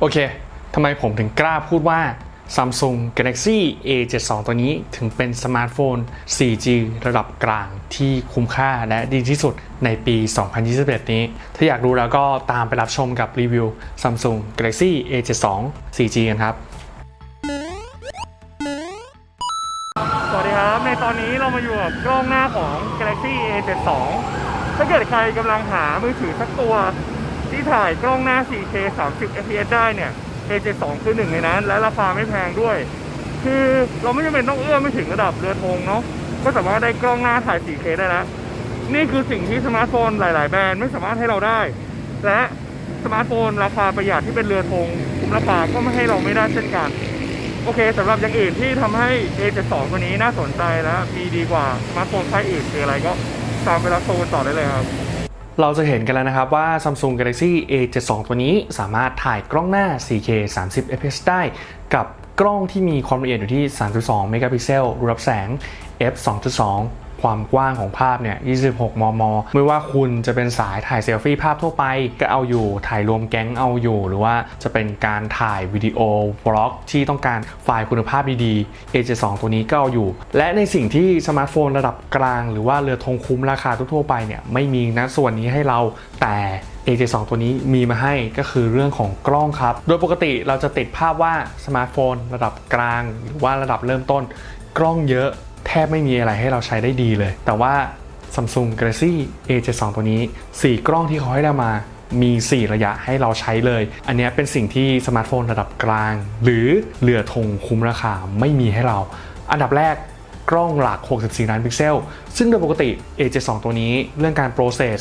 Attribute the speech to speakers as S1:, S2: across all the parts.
S1: โอเค ทำไมผมถึงกล้าพูดว่า Samsung Galaxy A72 ตัวนี้ถึงเป็นสมาร์ทโฟน 4G ระดับกลางที่คุ้มค่าและดีที่สุดในปี 2021 นี้ ถ้าอยากรู้แล้วก็ตามไปรับชมกับรีวิว Samsung Galaxy A72 4G กันครับ
S2: สวัสดีครับ ในตอนนี้เรามาอยู่กับกล้องหน้าของ Galaxy A72 ถ้าเกิดใครกำลังหามือถือสักตัว ที่ถ่ายกล้องหน้า 4K 30 fps ได้เนี่ย A72 คือหนึ่งในนั้น และราคาไม่แพงด้วย คือเราไม่จำเป็นต้องเอื้อมไม่ถึงระดับเรือธงเนาะก็สามารถได้กล้องหน้าถ่าย 4K ได้แล้วนี่คือสิ่งที่สมาร์ทโฟนหลาย ๆ แบรนด์ไม่สามารถให้เราได้ และสมาร์ทโฟนราคาประหยัดที่เป็นเรือธงคุ้มราคาก็ไม่ให้เราไม่ได้เช่นกัน โอเคสำหรับอย่างอื่นที่ทำให้ A72 ตัวนี้น่าสนใจและมีดีกว่าสมาร์ทโฟนค่ายอื่นคืออะไรก็ตามไปรับชมกันต่อได้เลยครับ
S1: เราจะเห็นกันแล้วนะครับว่า Samsung Galaxy A72 ตัวนี้สามารถถ่ายกล้องหน้า 4K 30 fps ได้กับกล้องที่มีความละเอียดอยู่ที่ 3.2 เมกะพิกเซลรับแสง f 2.2 ความกว้างของภาพเนี่ย 26 มม ไม่ว่าคุณจะเป็นสายถ่ายเซลฟี่ภาพทั่วไปก็เอาอยู่ ถ่ายรวมแก๊งเอาอยู่ หรือว่าจะเป็นการถ่ายวิดีโอบล็อกที่ต้องการไฟล์คุณภาพดีๆ A72 ตัวนี้ก็เอาอยู่ และในสิ่งที่สมาร์ทโฟนระดับกลาง หรือว่าเรือธงคุ้มราคาทั่วๆไปเนี่ยไม่มีนะส่วนนี้ให้เราแต่ A72 ตัวนี้มีมาให้ก็คือเรื่องของกล้องครับ โดยปกติเราจะติดภาพว่าสมาร์ทโฟน ระดับกลาง หรือว่าระดับเริ่มต้นกล้องเยอะ แทบไม่มีอะไรให้เราใช้ได้ดีเลย แต่ว่า Samsung Galaxy A72 ตัวนี้ 4 กล้องที่เขาให้เรามามี 4 ระยะให้เราใช้เลย อันนี้เป็นสิ่งที่สมาร์ทโฟนระดับกลาง หรือเรือธงคุ้มราคาไม่มีให้เรา อันดับแรกกล้องหลัก 64 ล้านพิกเซล ซึ่งโดยปกติ A72 ตัวนี้เรื่องการ process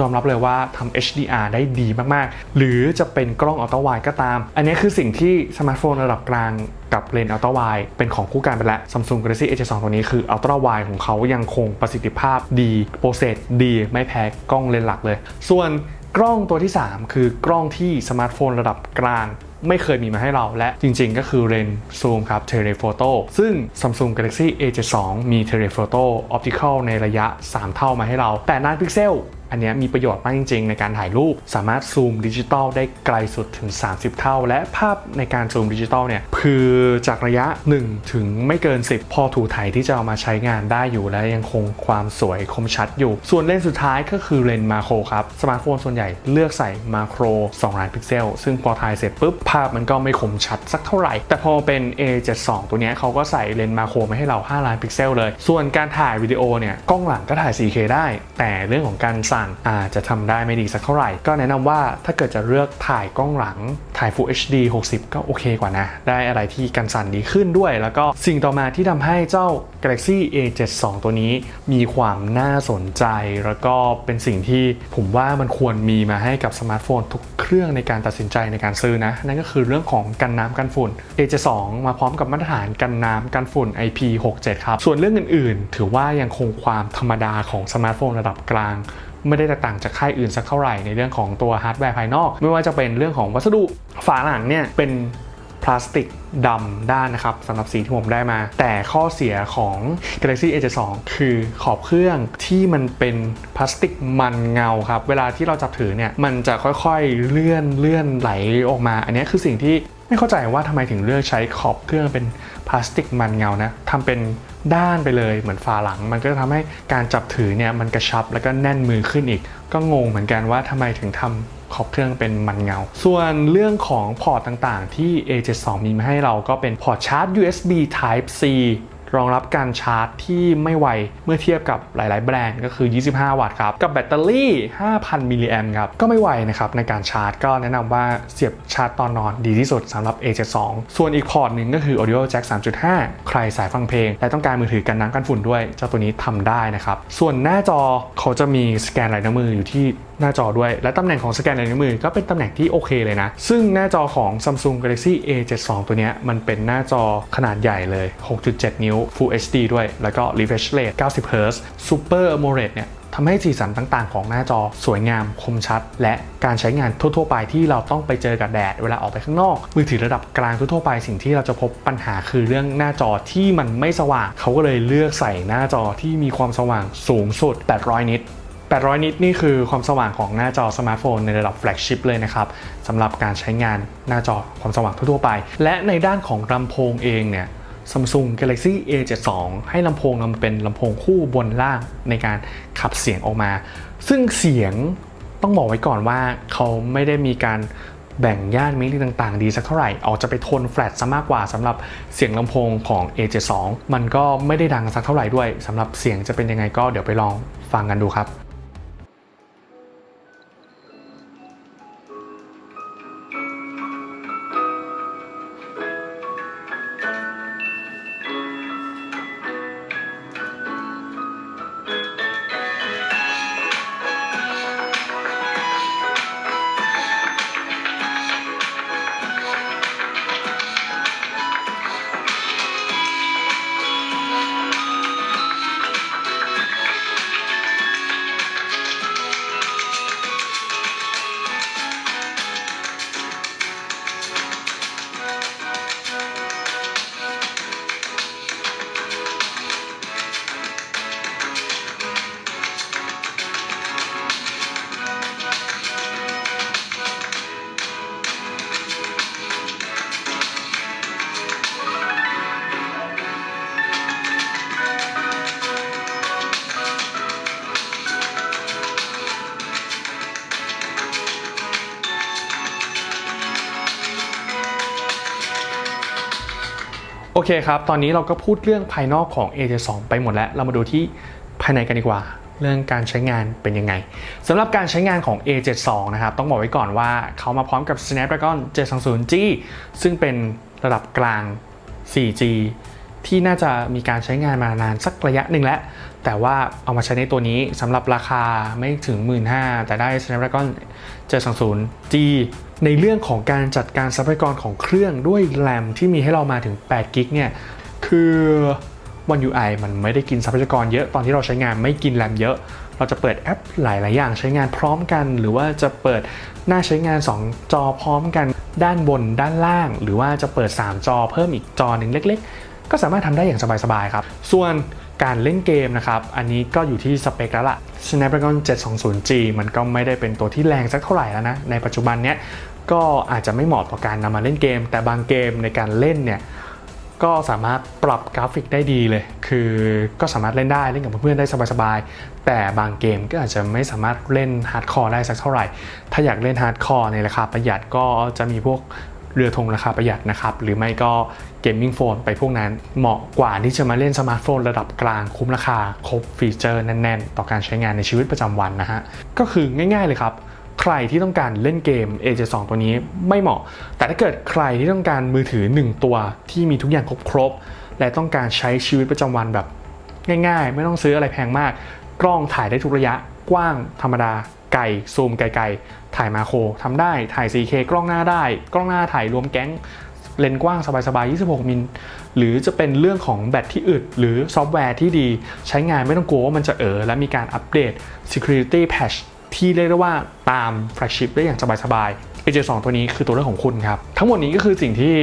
S1: ยอมรับเลยว่าทำ HDR ได้ดีมากๆ หรือจะเป็นกล้องอัลตร้าไวก็ตาม อันนี้คือสิ่งที่สมาร์ทโฟนระดับกลางกับเลนส์อัลตร้าไวเป็นของคู่กันไปแล้ว Samsung Galaxy A72 ตัวนี้คืออัลตร้าไวของเขายังคงประสิทธิภาพดีโปรเซสดีไม่แพ้กล้องเลนส์หลักเลย ส่วนกล้องตัวที่ 3 คือกล้องที่สมาร์ทโฟนระดับกลางไม่เคยมีมาให้เราและจริงๆ ก็คือเลนส์ซูมครับ Telephoto ซึ่ง Samsung Galaxy A72 มี Telephoto Optical ในระยะ 3 เท่ามาให้เรา แต่ล้านพิกเซล อันนี้มีประโยชน์มากจริง ๆ ในการถ่ายรูป สามารถซูมดิจิตอลได้ไกลสุดถึง 30 เท่า และภาพในการซูมดิจิตอลเนี่ยคือจากระยะ 1 ถึงไม่เกิน 10 พอถูถ่ายที่จะเอามาใช้งานได้อยู่และยังคงความสวยคมชัดอยู่ ส่วนเลนส์สุดท้ายก็คือเลนส์มาโครครับ สมาร์ทโฟนส่วนใหญ่เลือกใส่มาโคร2ล้านพิกเซล ซึ่งพอถ่ายเสร็จปุ๊บภาพมันก็ไม่คมชัดสักเท่าไหร่ แต่พอเป็น A72 ตัวเนี้ยเขาก็ใส่เลนส์มาโครมาให้เรา 5 ล้านพิกเซลเลย ส่วนการถ่ายวิดีโอเนี่ยกล้องหลังก็ถ่าย 4K ได้ แต่เรื่องของการสั่นอาจจะทำได้ไม่ดีสักเท่าไหร่ ก็แนะนำว่าถ้าเกิดจะเลือกถ่ายกล้องหลังถ่าย Full HD 60 ก็โอเคกว่านะ ได้อะไรที่กันสั่นดีขึ้นด้วย แล้วก็สิ่งต่อมาที่ทำให้เจ้า Galaxy A72 ตัวนี้ มีความน่าสนใจ แล้วก็เป็นสิ่งที่ผมว่ามันควรมีมาให้กับสมาร์ทโฟนทุกเครื่องในการตัดสินใจในการซื้อนะ นั่นก็คือเรื่องของกันน้ำกันฝุ่น A72 มาพร้อมกับมาตรฐานกันน้ำกันฝุ่น IP67 ครับส่วนเรื่องอื่นๆ ถือว่ายังคงความธรรมดาของสมาร์ทโฟนระดับกลาง ไม่ได้แตกต่างจากค่ายอื่นสักเท่าไหร่ในเรื่องของตัวฮาร์ดแวร์ภายนอก ไม่ว่าจะเป็นเรื่องของวัสดุฝาหลังเนี่ยเป็นพลาสติกดำด้านนะครับสำหรับสีที่ผมได้มา แต่ข้อเสียของ Galaxy A72 คือขอบเครื่องที่มันเป็นพลาสติกมันเงาครับ เวลาที่เราจับถือเนี่ย มันจะค่อยๆเลื่อนเลื่อนไหลออกมา อันนี้คือสิ่งที่ ไม่เข้าใจว่าทำไมถึงเลือกใช้ขอบเครื่องเป็นพลาสติกมันเงานะทำเป็นด้านไปเลยเหมือนฝาหลัง มันก็ทำให้การจับถือเนี่ยมันกระชับแล้วก็แน่นมือขึ้นอีก ก็งงเหมือนกันว่าทำไมถึงทำขอบเครื่องเป็นมันเงา ส่วนเรื่องของพอร์ตต่างๆ ที่ A72 มีมาให้เราก็เป็นพอร์ตชาร์จ USB Type C รองรับการชาร์จที่ไม่ไวเมื่อเทียบกับหลาย ๆ แบรนด์ก็คือ 25 วัตต์ครับ กับแบตเตอรี่ 5,000 มิลลิแอมป์ครับ ก็ไม่ไวนะครับในการชาร์จก็แนะนำว่าเสียบชาร์จตอนนอนดีที่สุดสำหรับ A72 ส่วนอีกพอร์ตหนึ่งก็คือ Audio Jack 3.5 ใครสายฟังเพลง และต้องการมือถือกันน้ำกันฝุ่นด้วย เจ้าตัวนี้ทำได้นะครับ ส่วนหน้าจอเขาจะมีสแกนลายนิ้วมืออยู่ที่หน้าจอด้วย และตำแหน่งของสแกนลายนิ้วมือก็เป็นตำแหน่งที่โอเคเลยนะ ซึ่งหน้าจอของ Samsung Galaxy A72 ตัวนี้มันเป็นหน้าจอขนาดใหญ่เลย 6.7 นิ้ว Full HD ด้วย แล้วก็ refresh rate 90 Hz Super AMOLED เนี่ยทำให้สีสันต่างๆ ของหน้าจอสวยงามคมชัด และการใช้งานทั่วๆ ไปที่เราต้องไปเจอกับแดดเวลาออกไปข้างนอก มือถือระดับกลางทั่วๆไปสิ่งที่เราจะพบปัญหาคือเรื่องหน้าจอที่มันไม่สว่าง เขาก็เลยเลือกใส่หน้าจอที่มีความสว่างสูงสุด 800 นิต800 นิตนี่คือความสว่างของหน้าจอสมาร์ทโฟนในระดับแฟลกชิพเลยนะครับสำหรับการใช้งานหน้าจอความสว่างทั่วๆไป และในด้านของลำโพงเองเนี่ย Samsung Galaxy A72 ให้ลำโพงมันเป็นลำโพงคู่บนล่างในการขับเสียงออกมา ซึ่งเสียงต้องบอกไว้ก่อนว่าเขาไม่ได้มีการแบ่งย่านมิลลิต่างๆ ดีสักเท่าไหร่ ออกจะไปโทนแฟลตซะมากกว่าสำหรับเสียงลำโพงของ A72 มันก็ไม่ได้ดังสักเท่าไหร่ด้วยสำหรับเสียงจะเป็นยังไงก็เดี๋ยวไปลองฟังกันดูครับ โอเคครับ ตอนนี้เราก็พูดเรื่องภายนอกของ A72 ไปหมดแล้ว เรามาดูที่ภายในกันดีกว่า เรื่องการใช้งานเป็นยังไงสำหรับการใช้งานของ A72 นะครับ ต้องบอกไว้ก่อนว่าเขามาพร้อมกับ Snapdragon 720G ซึ่งเป็นระดับกลาง 4G ที่น่าจะมีการใช้งานมานานสักระยะหนึ่งแล้ว แต่ว่าเอามาใช้ในตัวนี้สำหรับราคาไม่ถึง 15,000แต่ได้ Snapdragon 720G ในเรื่องของการจัดการทรัพยากรของเครื่องด้วยแรมที่มีให้เรามาถึง8กิกเนี่ย คือวัน UI มันไม่ได้กินทรัพยากรเยอะตอนที่เราใช้งานไม่กินแรมเยอะ เราจะเปิดแอปหลาย ๆ อย่างใช้งานพร้อมกัน หรือว่าจะเปิดหน้าใช้งาน 2 จอพร้อมกัน ด้านบนด้านล่าง หรือว่าจะเปิด 3 จอเพิ่มอีกจอหนึ่งเล็ก ๆ ก็สามารถทำได้อย่างสบายๆครับ ส่วนการเล่นเกมนะครับ อันนี้ก็อยู่ที่สเปคแล้วล่ะ Snapdragon 720G มันก็ไม่ได้เป็นตัวที่แรงสักเท่าไหร่แล้วนะ ในปัจจุบันเนี้ยก็อาจจะไม่เหมาะต่อการนำมาเล่นเกม แต่บางเกมในการเล่นเนี่ยก็สามารถปรับกราฟิกได้ดีเลย คือก็สามารถเล่นได้เล่นกับเพื่อนๆได้สบายๆ แต่บางเกมก็อาจจะไม่สามารถเล่นฮาร์ดคอร์ได้สักเท่าไหร่ ถ้าอยากเล่นฮาร์ดคอร์ในราคาประหยัดก็จะมีพวก เรือธงราคาประหยัดนะครับ หรือไม่ก็เกมมิ่งโฟนไปพวกนั้นเหมาะกว่าที่จะมาเล่นสมาร์ทโฟนระดับกลางคุ้มราคา ครบฟีเจอร์แน่น ๆ ต่อการใช้งานในชีวิตประจำวันนะฮะ ก็คือง่าย ๆ เลยครับ ใครที่ต้องการเล่นเกม A72 ตัวนี้ไม่เหมาะ แต่ถ้าเกิดใครที่ต้องการมือถือ 1 ตัวที่มีทุกอย่างครบๆและต้องการใช้ชีวิตประจำวันแบบง่าย ๆ ไม่ต้องซื้ออะไรแพงมาก กล้องถ่ายได้ทุกระยะกว้างธรรมดาไกลซูมไกลๆ ถ่ายมาโครทำได้ถ่าย 4K กล้องหน้าได้ กล้องหน้าถ่ายรวมแก๊งเลนกว้างสบายๆ 26 มิล หรือจะเป็นเรื่องของแบตที่อึด หรือซอฟต์แวร์ที่ดี ใช้งานไม่ต้องกลัวว่ามันจะเออและมีการอัปเดต security patch ที่เรียกได้ว่าตาม flagship ได้อย่างสบายๆ A72 ตัวนี้คือตัวเลือกของคุณครับ ทั้งหมดนี้ก็คือสิ่งที่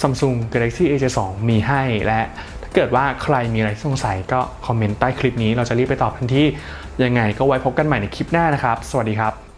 S1: Samsung Galaxy A72 มีให้และถ้าเกิดว่าใครมีอะไรสงสัยก็คอมเมนต์ใต้คลิปนี้เราจะรีบไปตอบทันทียังไงก็ไว้พบกันใหม่ในคลิปหน้านะครับ สวัสดีครับ